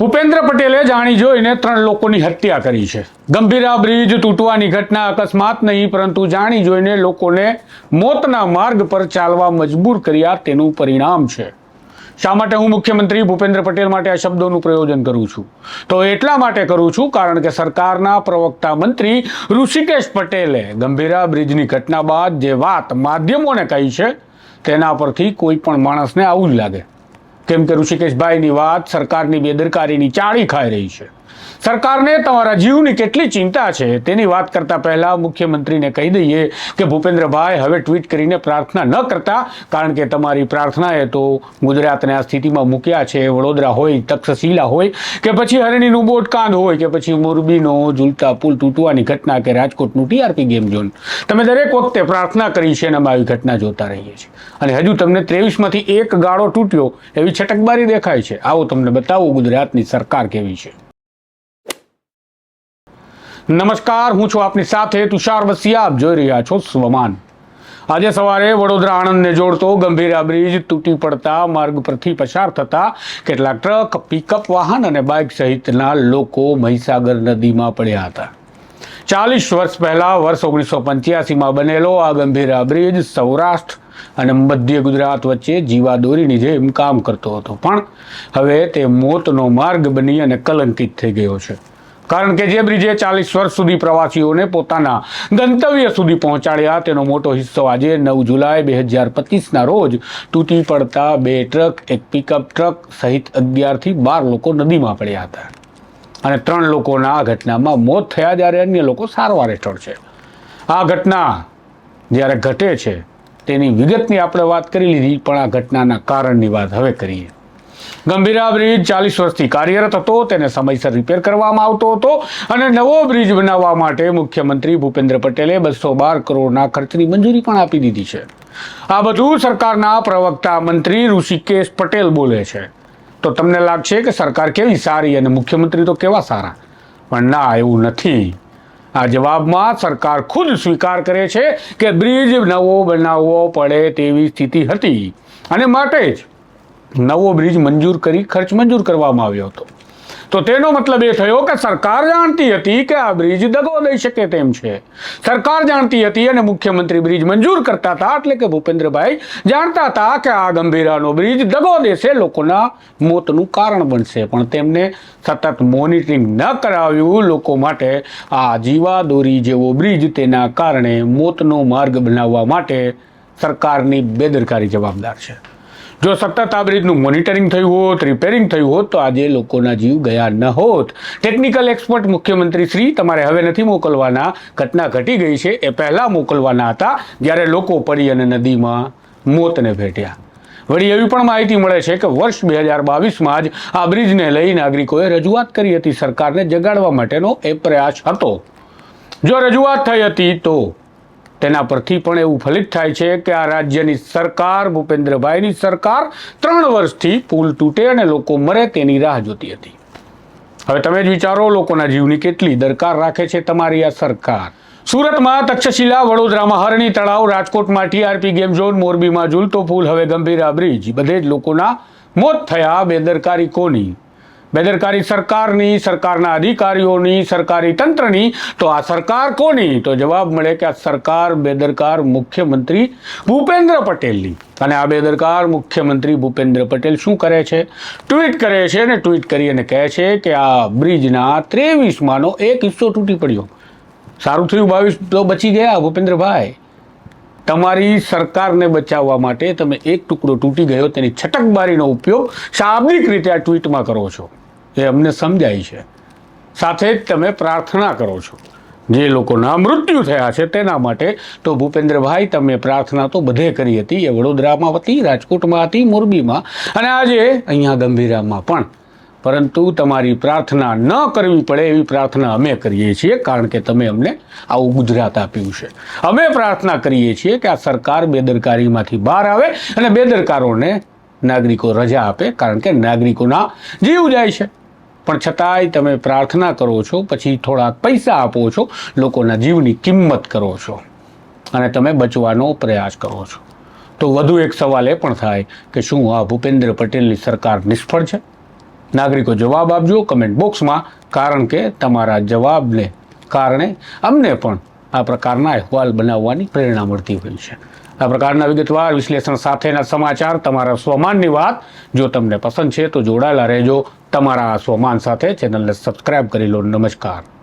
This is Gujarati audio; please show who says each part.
Speaker 1: ભૂપેન્દ્ર પટેલે જાણી જોઈને ત્રણ લોકોની હત્યા કરી છે. ગંભીરા બ્રિજ તૂટવાની ઘટના અકસ્માત નહીં, પરંતુ જાણી જોઈને લોકોને મોતના માર્ગ પર ચાલવા મજબૂર કર્યા તેનું પરિણામ છે. શા માટે હું મુખ્યમંત્રી ભૂપેન્દ્ર પટેલ માટે આ શબ્દોનું પ્રયોજન કરું છું? તો એટલા માટે કરું છું, કારણ કે સરકારના પ્રવક્તા મંત્રી ઋષિકેશ પટેલે ગંભીરા બ્રિજની ઘટના બાદ જે વાત માધ્યમોને કહી છે, તેના પરથી કોઈ પણ માણસને આવું જ લાગે. કેમ કે ઋષિકેશભાઈની વાત સરકારની બેદરકારીની ચાળી ખાઈ રહી છે. સરકારને તમારા જીવની કેટલી ચિંતા છે તેની વાત કરતા પહેલા મુખ્યમંત્રીને કહી દઈએ કે, ભૂપેન્દ્રભાઈ, હવે ટ્વીટ કરીને પ્રાર્થના ન કરતા, કારણ કે તમારી પ્રાર્થનાએ તો ગુજરાતને આ સ્થિતિમાં મૂક્યા છે. વડોદરા હોય, તક્ષશિલા હોય, કે પછી હરણીનું બોટકાંદ હોય, કે પછી મોરબીનો ઝૂલતા પુલ તૂટવાની ઘટના કે રાજકોટનું ટીઆરપી ગેમ ઝોન. તમે દરેક વખતે પ્રાર્થના કરી છે અને અમે આવી ઘટના જોતા રહીએ છીએ. અને હજુ તમને ત્રેવીસમાંથી એક ગાળો તૂટ્યો એવી છટકબારી દેખાય છે. આવો તમને બતાવું ગુજરાતની સરકાર કેવી છે. નમસ્કાર, હું છું આપની સાથે તુષાર વસિયા. આપ જોઈ રહ્યા છો સ્વમાન. આજે સવારે વડોદરા આણંદને જોડતો ગંભીરા બ્રિજ તૂટી પડતા માર્ગ પરથી પસાર થતા કેટલાક ટ્રક, પિકઅપ વાહન અને બાઇક સહિતના લોકો મહીસાગર નદીમાં પડ્યા હતા. ચાલીસ વર્ષ પહેલાં વર્ષ ઓગણીસો પંચ્યાસીમાં બનેલો આ ગંભીરા બ્રિજ સૌરાષ્ટ્ર અને મધ્ય ગુજરાત વચ્ચે જીવાદોરીની જેમ કામ કરતો હતો. પણ હવે તે મોતનો માર્ગ બની અને કલંકિત થઈ ગયો છે. કારણ કે જે બ્રિજે ચાલીસ વર્ષ સુધી પ્રવાસીઓને પોતાના ગંતવ્ય સુધી પહોંચાડ્યા, તેનો મોટો હિસ્સો આજે નવ જુલાઈ બે હજાર પચીસના રોજ તૂટી પડતા બે ટ્રક, એક પિકઅપ ટ્રક સહિત અગિયારથી બાર લોકો નદીમાં પડ્યા હતા. અને ત્રણ લોકોના આ ઘટનામાં મોત થયા જ્યારે અન્ય લોકો સારવાર હેઠળ છે. આ ઘટના જ્યારે ઘટે છે, તેની વિગતની આપણે વાત કરી લીધી, પણ આ ઘટનાના કારણની વાત હવે કરીએ. ગંભીરા બ્રિજ ચાલીસ વર્ષથી કાર્યરત હતો, તેને સમયસર રિપેર કરવામાં આવતો હતો અને નવો બ્રિજ બનાવવા માટે મુખ્યમંત્રી ભૂપેન્દ્ર પટેલે બસો બાર કરોડના ખર્ચની મંજૂરી પણ આપી દીધી છે. આ બધું સરકારના પ્રવક્તા મંત્રી ઋષિકેશ પટેલ બોલે છે. તો તમને લાગશે કે સરકાર કેવી સારી અને મુખ્યમંત્રી તો કેવા સારા. પણ ના, એવું નથી. આ જવાબમાં સરકાર ખુદ સ્વીકાર કરે છે કે બ્રિજ નવો બનાવવો પડે તેવી સ્થિતિ હતી. અને માટે જ નવો બ્રિજ મંજૂર કરી ખર્ચ મંજૂર કરવામાં આવ્યો હતો. તો તેનો મતલબ એ થયો કે સરકાર જાણતી હતી કે આ બ્રિજ દગો દઈ શકે તેમ છે. સરકાર જાણતી હતી અને મુખ્યમંત્રી બ્રિજ મંજૂર કરતા હતા એટલે કે ભૂપેન્દ્રભાઈ જાણતા હતા કે આ ગંભીરાનો બ્રિજ દગો દેશે, લોકોના મોતનું કારણ બનશે. પણ તેમને સતત મોનિટરિંગ ન કરાવ્યું, લોકો માટે આ જીવાદોરી જેવો બ્રિજ તેના કારણે મોતનો માર્ગ બનાવવા માટે સરકારની બેદરકારી જવાબદાર છે. જો સતત આ બ્રિજનું મોનિટરિંગ થયું હોત રિપેરિંગ થયું હોત, તો આજે લોકોના જીવ ગયા ન હોત. ટેકનિકલ એક્સપર્ટ મુખ્યમંત્રી શ્રી તમારે હવે નથી મોકલવાના. ઘટના ઘટી ગઈ છે, એ પહેલાં મોકલવાના હતા, જ્યારે લોકો પડી અને નદીમાં મોતને ભેટ્યા. વળી એવી પણ માહિતી મળે છે કે વર્ષ બે હજાર બાવીસમાં જ આ બ્રિજને લઈ નાગરિકોએ રજૂઆત કરી હતી સરકારને જગાડવા માટેનો એ પ્રયાસ હતો. જો રજૂઆત થઈ હતી તો તેના પરથી પણ એવું ફલિત થાય છે કે આ રાજ્યની સરકાર, ભૂપેન્દ્રભાઈની સરકાર, ત્રણ વર્ષથી પુલ તૂટે અને લોકો મરે તેની રાહ જોતી હતી. હવે તમે જ વિચારો, લોકોના જીવની કેટલી દરકાર રાખે છે તમારી આ સરકાર. સુરતમાં તક્ષશિલા, વડોદરામાં હરણી તળાવ, રાજકોટમાં ટીઆરપી ગેમ ઝોન, મોરબીમાં ઝૂલતો પુલ, હવે ગંભીરા બ્રિજ. બધે જ લોકોના મોત થયા, બેદરકારી કોની? બેદરકારી સરકારની, સરકારના અધિકારીઓની, સરકારી તંત્રની, તો આ સરકાર કોની? તો જવાબ મળે કે આ સરકાર બેદરકાર મુખ્યમંત્રી ભૂપેન્દ્ર પટેલની. અને આ બેદરકાર મુખ્યમંત્રી ભૂપેન્દ્ર પટેલ શું કરે છે? ટ્વીટ કરે છે અને ટ્વીટ કરી અને કહે છે કે આ બ્રિજના ત્રેવીસમાંનો એક હિસ્સો તૂટી પડ્યો. સારું થયું, બાવીસ તો બચી ગયા ભૂપેન્દ્રભાઈ. તમારી સરકારને બચાવવા માટે તમે એક ટુકડો તૂટી ગયો, તેની છટકબારીનો ઉપયોગ શાબ્દિક રીતે આ ટ્વીટમાં કરો છો. એ અમને સમજાય છે. સાથે જ તમે પ્રાર્થના કરો છો. જે લોકોના મૃત્યુ થયા છે તેના માટે તો ભૂપેન્દ્રભાઈ, તમે પ્રાર્થના તો બધે કરી હતી. એ વડોદરામાં હતી, રાજકોટમાં હતી, મોરબીમાં. અને આજે અહીંયા ગંભીરામાં પણ પરંતુ તમારી પ્રાર્થના ન કરવી પડે એવી પ્રાર્થના અમે કરીએ છીએ, કારણ કે તમે અમને આવું ગુજરાત આપ્યું છે. અમે પ્રાર્થના કરીએ છીએ કે આ સરકાર બેદરકારીમાંથી બહાર આવે અને બેદરકારોને નાગરિકો રજા આપે, કારણ કે નાગરિકોના જીવ જાય છે. પણ છતાંય તમે પ્રાર્થના કરો છો, પછી થોડાક પૈસા આપો છો, લોકોના જીવની કિંમત કરો છો અને તમે બચવાનો પ્રયાસ કરો છો. તો વધુ એક સવાલ એ પણ થાય કે શું આ ભૂપેન્દ્ર પટેલની સરકાર નિષ્ફળ છે? નાગરિકો જવાબ આપજો કમેન્ટ બોક્સમાં કારણ કે તમારા જવાબને કારણે અમને પણ આ પ્રકારના અહેવાલ બનાવવાની પ્રેરણા મળતી હોય છે. આ પ્રકારના વિગતવાર વિશ્લેષણ સાથેના સમાચાર, તમારા સ્વમાનની વાત. જો તમને પસંદ છે તો જોડાયેલા રહેજો. તમારા સ્વમાન સાથે ચેનલને સબસ્ક્રાઈબ કરી લો. નમસ્કાર.